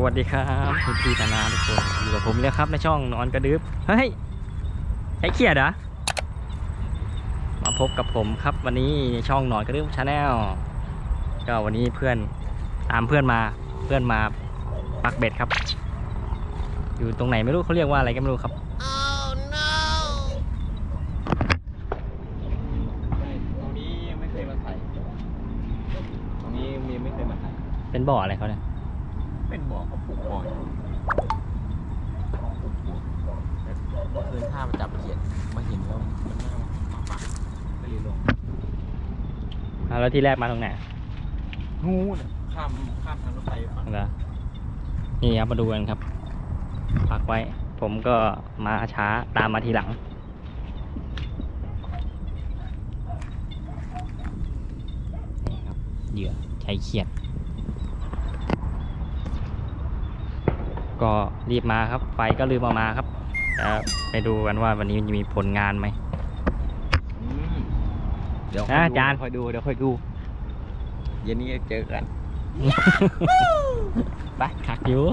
สวัสดีครับคุณพี่ธนาทุกคนอยู่กับผมแล้วครับในช่องนอนกระดึบเฮ้ยไอ้เขียดเหรอมาพบกับผมครับวันนี้ในช่องนอนกระดึบชาแนลก็วันนี้เพื่อนตามเพื่อนมาเพื่อนมาปักเบ็ดครับ อยู่ตรงไหนไม่รู้เขาเรียกว่าอะไรก็ไม่รู้ครับตรงนี้ยังไม่เคยมาใส่ตรงนี้มีไม่เคยมาใส่เป็นบ่ออะไรเขาเนี่ย เป็นบ่อเขาปลูกหอยเมื่อคืนข้ามาจับเขียดมาเห็นแล้วมันน่ามาปากก็เลยลงอ่าแล้วที่แรกมาตรงไหนงูน่ะข้ามข้ามทางรถไฟฝั่งเหรอนี่ครับมาดูกันครับปักไว้ ผมก็มาช้าตามมาทีหลัง นี่ครับเหยื่อใช้เขียด ก็รีบมาครับ ไฟก็ลืมเอามาครับแล้วไปดูกันว่าวันนี้มันจะมีผลงานไหมอืมเดี๋ยวอะอาจารย์ คอยดู เดี๋ยวคอยดู เย็นนี้เจอกัน ไปขักอยู่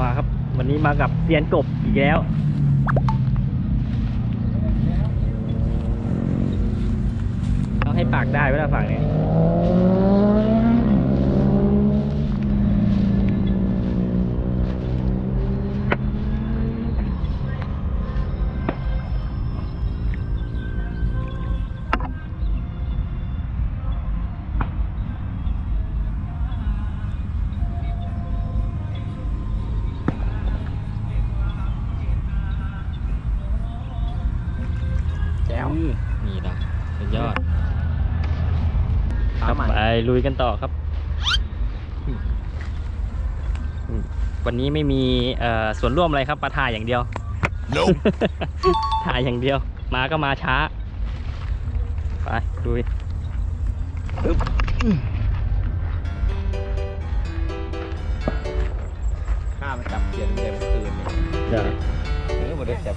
มาครับ วันนี้มากับเซียนกบอีกแล้วต้องให้ปากได้เวลาฝั่งนี้แลุยกันต่อครับอืมวันนี้ไม่มีเอ่อส่วนร่วมอะไรครับมาถ่ายอย่างเดียวถ่ายอย่างเดียว มาก็มาช้า ไปลุยข้ามาจับเขียนเต็มคืนเนี่ยเดี๋ยวเออมาได้จับ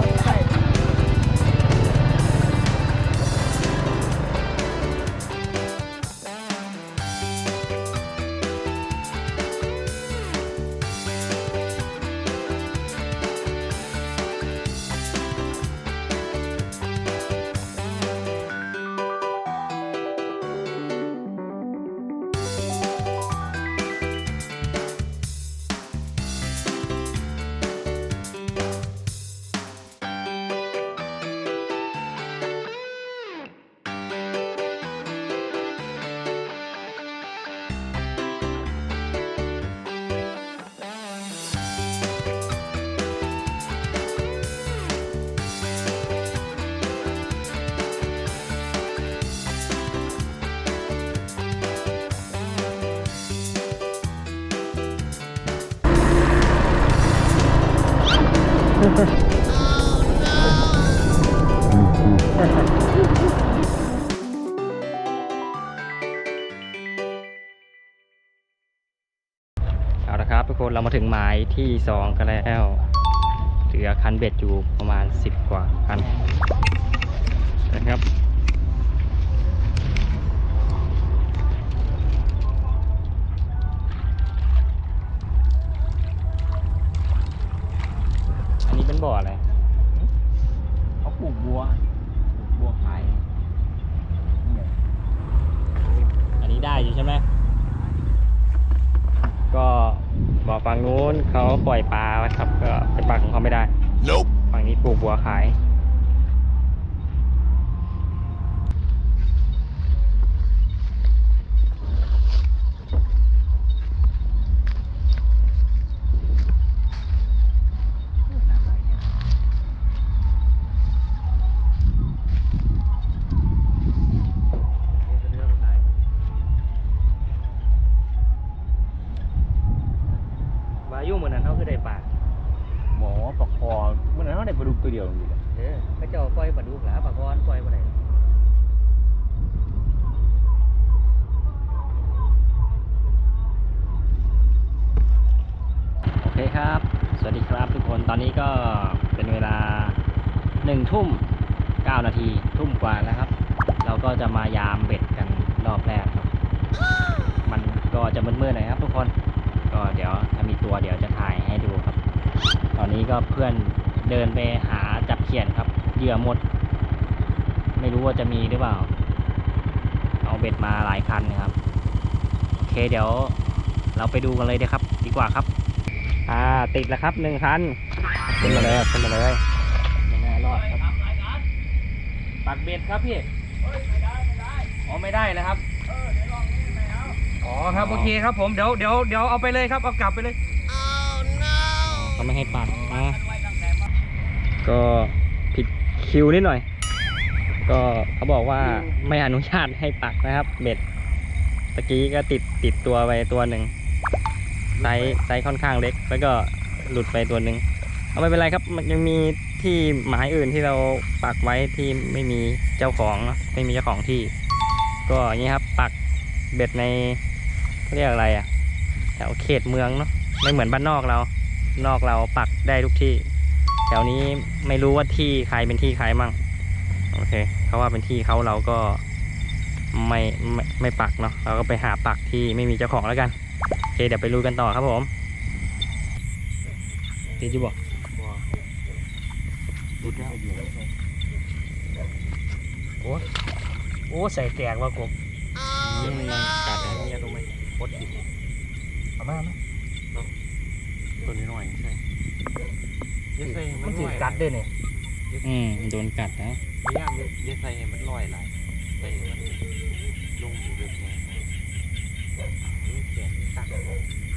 ครับ ทุกคนเรามาถึงหมายที่สองกันแล้วเหลือคันเบ็ดอยู่ประมาณ 10 กว่าคันนะครับอันนี้เป็นบ่ออะไรเขาปลูกบัวปลูกบัวขายเนี่ยอันนี้ได้อยู่ใช่ไหมก็ บ่อฝั่งนู้นเขาปล่อยปลาไว้ครับก็ไปปักของเขาไม่ได้ Nope. ฝั่งนี้ปลูกบัวขาย โอเครับ สวัสดีครับทุกคน ตอนนี้ก็เป็นเวลาหนึ่งทุ่มเก้านาทีทุ่มกว่าแล้วครับ เราก็จะมายามเบ็ดกันรอบแรกครับ มันก็จะมืดๆหน่อยครับ ทุกคน ก็เดี๋ยวถ้ามีตัวเดี๋ยวจะถ่ายให้ดูครับ ตอนนี้ก็เพื่อนเดินไปหาจับเขียนครับ เหยื่อหมด ไม่รู้ว่าจะมีหรือเปล่า เอาเบ็ดมาหลายคันนะครับ โอเคเดี๋ยวเราไปดูกันเลยดีครับ ดีกว่าครับ อ่าติดแล้วครับหนึ่งคันขึ้นมาเลยขึ้นมาเลยไม่น่ารอดครับปักเบ็ดครับพี่อ๋อไม่ได้นะครับอ๋อครับโอเคครับผมเดี๋ยวเดี๋ยวเดี๋ยวเอาไปเลยครับเอากลับไปเลยเขาไม่ให้ปักนะก็ผิดคิวนิดหน่อย ก็เขาบอกว่าไม่อนุญาตให้ปักนะครับ เบ็ดตะกี้ก็ติดติดตัวไปตัวหนึ่ง ไซส์ไซส์ค่อนข้างเล็ก แล้วก็หลุดไปตัวหนึ่งเอาไม่เป็นไรครับ มันยังมีที่หมายอื่นที่เราปักไว้ที่ไม่มีเจ้าของเนอะไม่มีเจ้าของที่ ก็อย่างนี้ครับปักเบ็ดในเขาเรียกอะไรอะแถวเขตเมืองเนาะไม่เหมือนบ้านนอกเรา นอกเราปักได้ทุกที่ แถวนี้ไม่รู้ว่าที่ใครเป็นที่ใครมั่งโอเคเขาว่าเป็นที่เขาเราก็ไม่ไม่ไม่ปักเนาะเราก็ไปหาปักที่ไม่มีเจ้าของแล้วกันโอ เคเดี๋ยวไปลุยกันต่อครับผมติดอยู่บ่ดุดแล้วอยู่โอ้ใส่แตกว่ากบนี่มันมากัดนะเนี่ยตรงไหมโคตรดิบเอามาไหมตัวนี้หน่อยใช่ยัดใส่มันถือกัดด้วยเนี่ยอืมโดนกัดนะพยายามยัดใส่ให้มันลอยไหลใส่ให้มันลงอยู่แบบนี้ เขี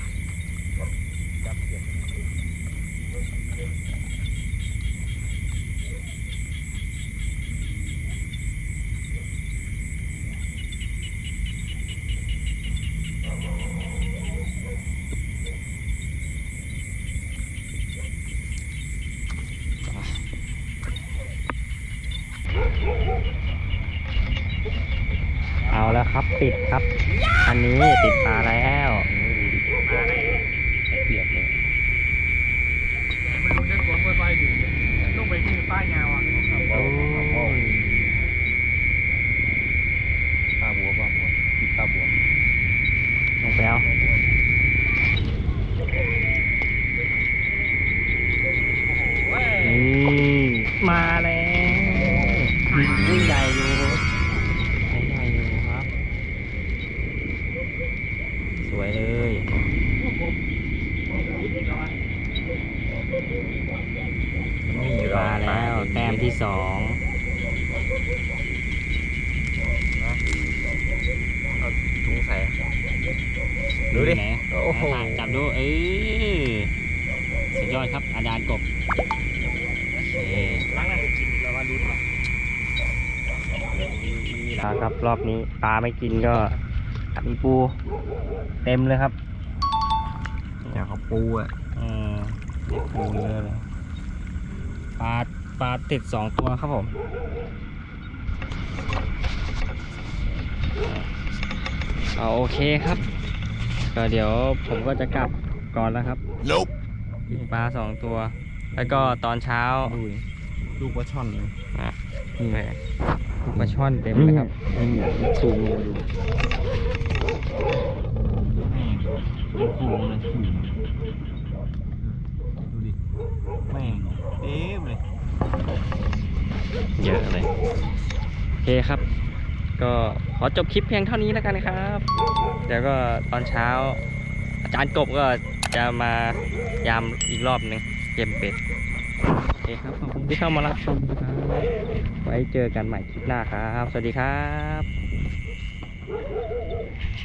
แล้วครับ ติดครับ อันนี้ติดปลาแล้วเปียกเลยมันรู้ได้กดไปดิลงไปที่ป้ายยาวอะโอ้ยปลาบัวปลาบัวติดปลาบัวลงไปเอานี่มาแล้วยิ่งใหญ่อยู่ใหญ่อยู่ครับ สวยเลยมาแล้วแต้มที่สอง เอาถุงใส่ดูดิ ไห นโอ้โหถ่ายจับดูเออสุดยอดครับอาจารย์กบโอเคล้างหน้าไปกินแล้วว่ารู้ป่ะนี่ละครับรอบนี้ปลาไม่กินก็มีปูเต็มเลยครับอยากเขาปูอะอืมมีปูเยอะเลยปลาปลาติดสองตัวครับผมเอาโอเคครับ ก็เดี๋ยวผมก็จะกลับก่อนแล้วครับกินปลาสองตัว แล้วก็ตอนเช้าดูดิลูกปลาช่อนเลยอะนี่เลยลูกปลาช่อนเต็มเลยครับสูงเลยดูแม่งสูงเลยสูงดูดิแม่งเต็มเลยเยอะเลยโอเคครับ ก็ขอจบคลิปเพียงเท่านี้แล้วกันนะครับเดี๋ยวก็ตอนเช้า อาจารย์กบก็จะมายามอีกรอบหนึ่งเกมเป็ดโอเคครับขอบคุณที่เข้ามารับชมนะครับไว้เจอกันใหม่คลิปหน้าครับ สวัสดีครับ